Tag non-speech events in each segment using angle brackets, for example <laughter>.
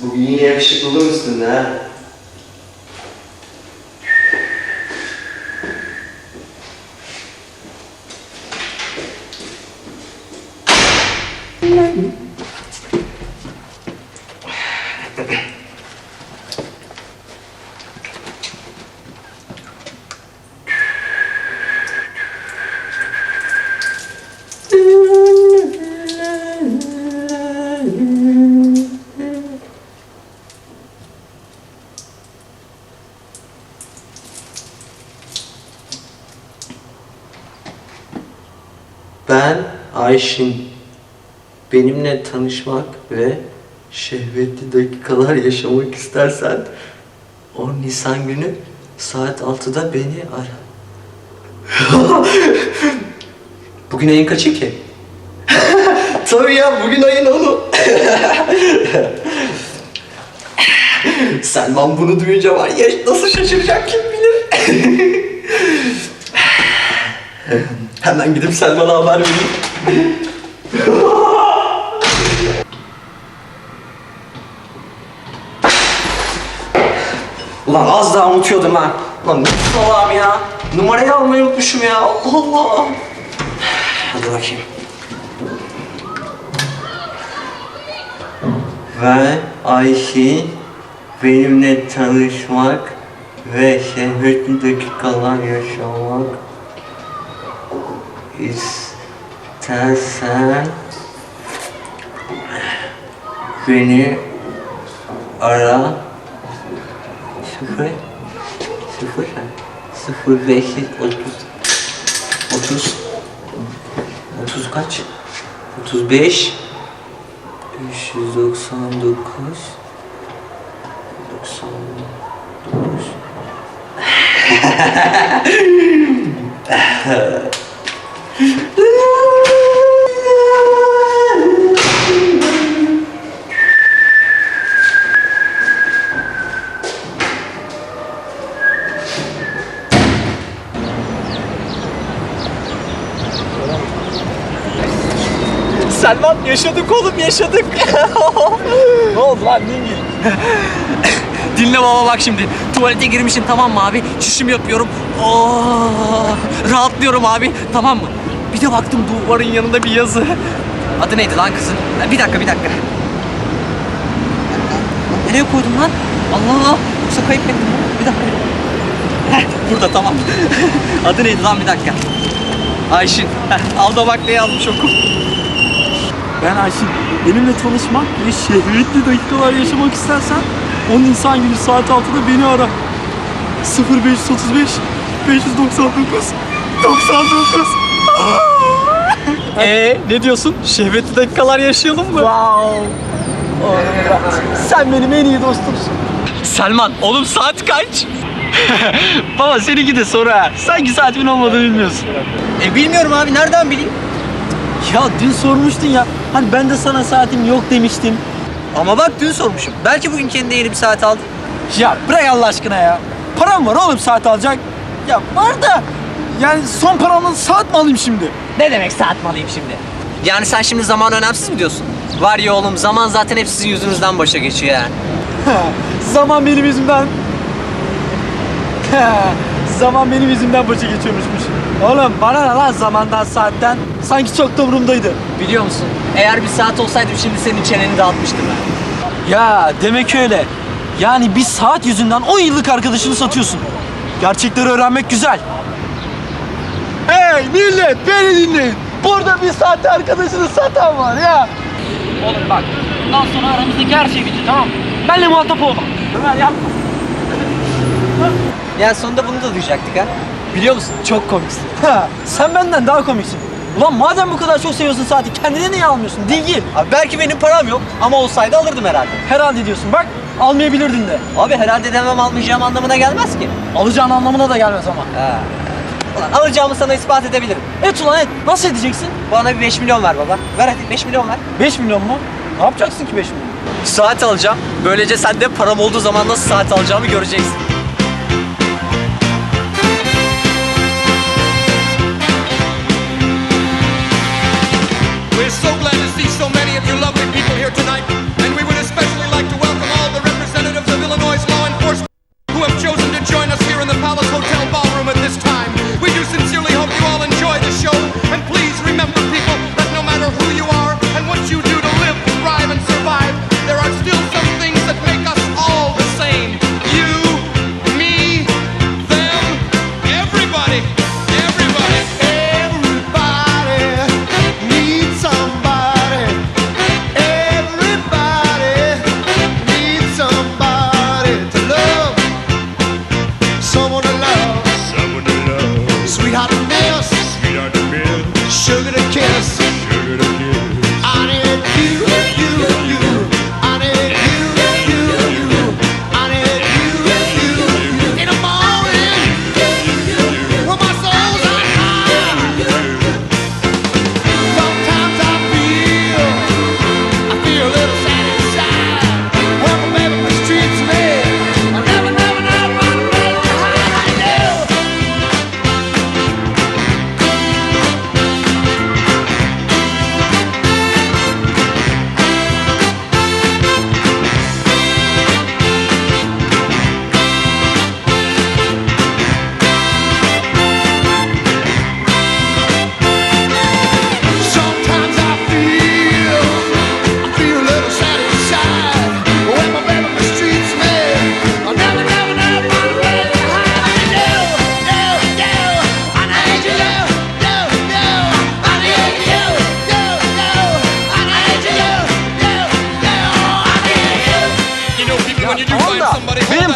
Bugün yine yakışıklılığım üstünde ha. Ayşin. Benimle tanışmak ve şehvetli dakikalar yaşamak istersen 10 Nisan günü saat 6'da beni ara. <laughs> bugün ayın kaçı ki? <laughs> Tabii ya bugün ayın 10'u. <laughs> Selman bunu duyunca var ya nasıl şaşıracak kim bilir. <laughs> Hemen gidip Selman'a haber vereyim. <laughs> Ulan az daha unutuyordum ha. Lan ne salağım ya. Numarayı almayı unutmuşum ya. Allah Allah. Hadi bakayım. Ben Ayşe benimle tanışmak ve şehvetli dakikalar yaşamak istersen beni ara sıfır sıfır sıfır beş otuz otuz otuz kaç? Otuz beş beş yüz doksan dokuz doksan dokuz <laughs> Selman yaşadık oğlum yaşadık. <laughs> ne oldu lan dinle. Dinle baba bak şimdi. Tuvalete girmişim tamam mı abi? Şişim yapıyorum. Oo, rahatlıyorum abi tamam mı? Bir de baktım duvarın yanında bir yazı. Adı neydi lan kızın? Bir dakika bir dakika. Nereye koydum lan? Allah Allah. Yoksa kayıp ettim? Bir dakika. Heh, burada tamam. <laughs> Adı neydi lan bir dakika. Ayşin. Heh, al da bak ne yazmış oku. Ben Ayşin. Benimle tanışmak ve şehvetli dakikalar yaşamak istersen 10 Nisan günü saat 6'da beni ara. 0535 599 99 Ee ne diyorsun? Şehvetli dakikalar yaşayalım mı? Wow. Sen benim en iyi dostumsun. Selman oğlum saat kaç? <laughs> Baba seninki de soru ha. Sanki saatimin olmadığını bilmiyorsun. E bilmiyorum abi nereden bileyim? Ya dün sormuştun ya. Hani ben de sana saatim yok demiştim. Ama bak dün sormuşum. Belki bugün kendine yeni bir saat aldın. Ya bırak Allah aşkına ya. Param var oğlum saat alacak. Ya var da yani son paramla saat mi alayım şimdi? Ne demek saat mi alayım şimdi? Yani sen şimdi zaman önemsiz mi diyorsun? Var ya oğlum zaman zaten hep sizin yüzünüzden başa geçiyor yani. <laughs> Zaman benim yüzümden. <laughs> zaman benim yüzümden başa geçiyormuşmuş. Oğlum bana ne lan zamandan saatten? Sanki çok da umurumdaydı. Biliyor musun? Eğer bir saat olsaydım şimdi senin çeneni dağıtmıştım ben. Ya demek öyle. Yani bir saat yüzünden 10 yıllık arkadaşını satıyorsun. Gerçekleri öğrenmek güzel. Hey millet beni dinleyin. Burada bir saatte arkadaşını satan var ya. Oğlum bak bundan sonra aramızdaki her şey bitti tamam mı? Benle muhatap olma. Ömer yapma. Ya sonunda bunu da duyacaktık ha. Biliyor musun? Çok komiksin. Ha, sen benden daha komiksin. Ulan madem bu kadar çok seviyorsun saati kendine niye almıyorsun? Dilgil. Abi belki benim param yok ama olsaydı alırdım herhalde. Herhalde diyorsun. Bak almayabilirdin de. Abi herhalde demem almayacağım anlamına gelmez ki. Alacağın anlamına da gelmez ama. Ha. Ulan alacağımı sana ispat edebilirim. Et ulan et. Nasıl edeceksin? Bana bir 5 milyon ver baba. Ver hadi 5 milyon ver. 5 milyon mu? Ne yapacaksın ki 5 milyon? Saat alacağım. Böylece sen de param olduğu zaman nasıl saat alacağımı göreceksin.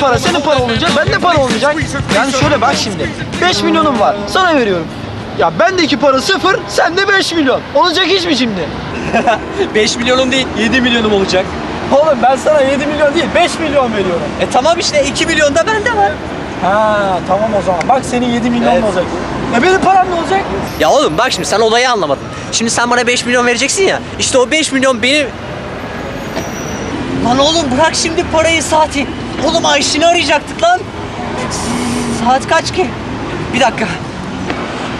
Para senin para olunca ben de para olacak. Yani şöyle bak şimdi 5 milyonum var sana veriyorum. Ya bendeki para sıfır sende 5 milyon. Olacak iş mi şimdi? <laughs> 5 milyonum değil 7 milyonum olacak. Oğlum ben sana 7 milyon değil 5 milyon veriyorum. E tamam işte 2 milyon da bende var. Ha tamam o zaman. Bak senin 7 milyon Evet. olacak. E benim param ne olacak? Ya oğlum bak şimdi sen olayı anlamadın. Şimdi sen bana 5 milyon vereceksin ya. İşte o 5 milyon benim... Lan oğlum bırak şimdi parayı saati. Oğlum Ayşin'i arayacaktık lan. Saat kaç ki? Bir dakika.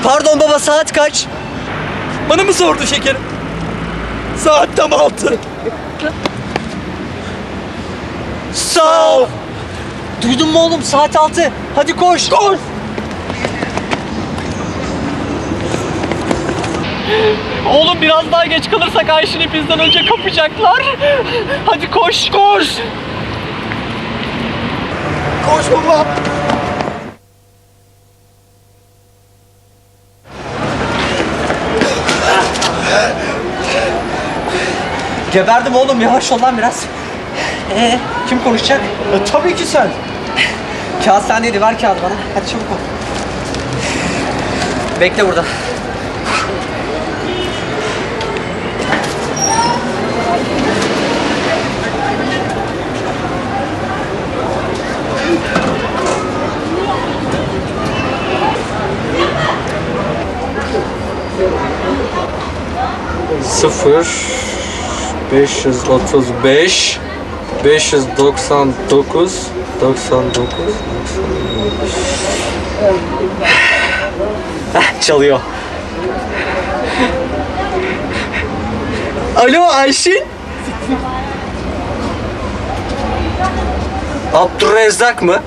Pardon baba saat kaç? Bana mı sordu şekerim? Saat tam 6. Sağ ol. Duydun mu oğlum saat 6. Hadi koş. Koş. Oğlum biraz daha geç kalırsak Ayşin'i bizden önce kapacaklar. Hadi koş koş. Koş baba. Geberdim oğlum yavaş ol lan biraz. Ee, kim konuşacak? E, tabii ki sen. Kağıt sendeydi ver kağıdı bana. Hadi çabuk ol. Bekle burada. Sıfır 535 599 99 Çalıyor. Alo Ayşin. Abdurrezzak mı?